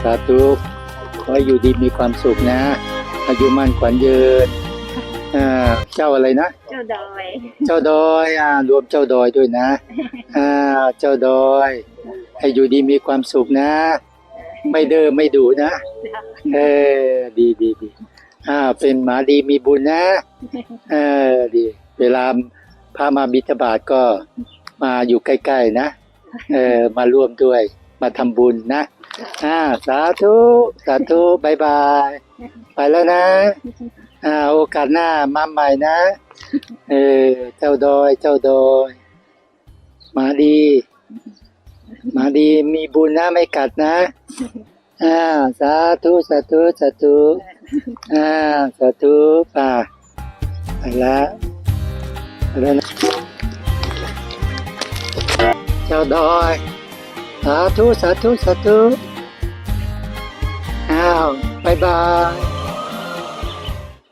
สาธุขอให้อยู่ดีมีความสุขนะ อายุมั่นขวัญยืนอ่าเจ้าอะไรนะ เจ้าดอย เจ้าดอยอ่ารวมเจ้าดอยด้วยนะอ่าเจ้าดอย ให้อยู่ดีมีความสุขนะ ไม่เดิมไม่ดูนะเออดีดีดีอ่าเป็นหมาดีมีบุญนะเออดี เวลาพามาบิณฑบาตก็มาอยู่ใกล้ๆนะเออมาร่วมด้วย มาทำบุญนะ อ่าสาธุสาธุบายบาย ไปแล้วนะ อ่า โอกาสหน้ามาใหม่นะ เออ เจ้าดอย เจ้าดอยหมาดีหมาดีมีบุญนะไม่กัดนะ อ่า สาธุสาธุสาธุอ่า สาธุป่าไปแล้วไปแล้วนะเจ้าดอย สาธุ สาธุ สาธุ อ้าวบายบาย